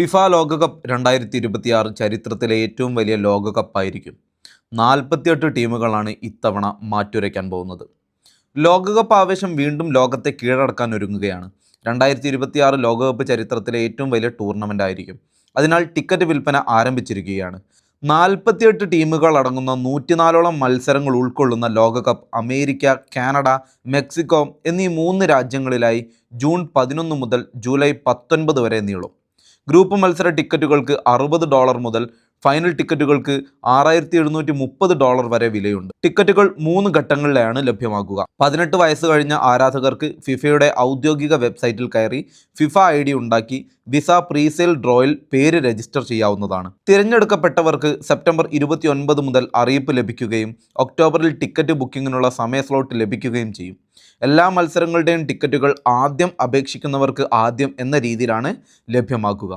FIFA ലോകകപ്പ് രണ്ടായിരത്തി ഇരുപത്തിയാറ് ചരിത്രത്തിലെ ഏറ്റവും വലിയ ലോകകപ്പായിരിക്കും. നാൽപ്പത്തിയെട്ട് ടീമുകളാണ് ഇത്തവണ മാറ്റുരയ്ക്കാൻ പോകുന്നത്. ലോകകപ്പ് ആവേശം വീണ്ടും ലോകത്തെ കീഴടക്കാൻ ഒരുങ്ങുകയാണ്. രണ്ടായിരത്തി ഇരുപത്തിയാറ് ലോകകപ്പ് ചരിത്രത്തിലെ ഏറ്റവും വലിയ ടൂർണമെന്റ് ആയിരിക്കും. അതിനാൽ ടിക്കറ്റ് വിൽപ്പന ആരംഭിച്ചിരിക്കുകയാണ്. നാൽപ്പത്തിയെട്ട് ടീമുകൾ അടങ്ങുന്ന നൂറ്റിനാലോളം മത്സരങ്ങൾ ഉൾക്കൊള്ളുന്ന ലോകകപ്പ് അമേരിക്ക കാനഡ മെക്സിക്കോ എന്നീ മൂന്ന് രാജ്യങ്ങളിലായി ജൂൺ പതിനൊന്ന് മുതൽ ജൂലൈ പത്തൊൻപത് വരെ നീളും. ഗ്രൂപ്പ് മത്സര ടിക്കറ്റുകൾക്ക് അറുപത് ഡോളർ മുതൽ ഫൈനൽ ടിക്കറ്റുകൾക്ക് ആറായിരത്തി എഴുന്നൂറ്റി മുപ്പത് ഡോളർ വരെ വിലയുണ്ട്. ടിക്കറ്റുകൾ മൂന്ന് ഘട്ടങ്ങളിലാണ് ലഭ്യമാക്കുക പതിനെട്ട് വയസ്സ് കഴിഞ്ഞ ആരാധകർക്ക് ഫിഫയുടെ ഔദ്യോഗിക വെബ്സൈറ്റിൽ കയറി ഫിഫ ഐ ഡി ഉണ്ടാക്കി വിസ പ്രീസെയിൽ ഡ്രോയിൽ പേര് രജിസ്റ്റർ ചെയ്യാവുന്നതാണ്. തിരഞ്ഞെടുക്കപ്പെട്ടവർക്ക് സെപ്റ്റംബർ ഇരുപത്തി ഒൻപത് മുതൽ അറിയിപ്പ് ലഭിക്കുകയും ഒക്ടോബറിൽ ടിക്കറ്റ് ബുക്കിങ്ങിനുള്ള സമയ സ്ലോട്ട് ലഭിക്കുകയും ചെയ്യും. എല്ലാ മത്സരങ്ങളുടെയും ടിക്കറ്റുകൾ ആദ്യം അപേക്ഷിക്കുന്നവർക്ക് ആദ്യം എന്ന രീതിയിലാണ് ലഭ്യമാക്കുക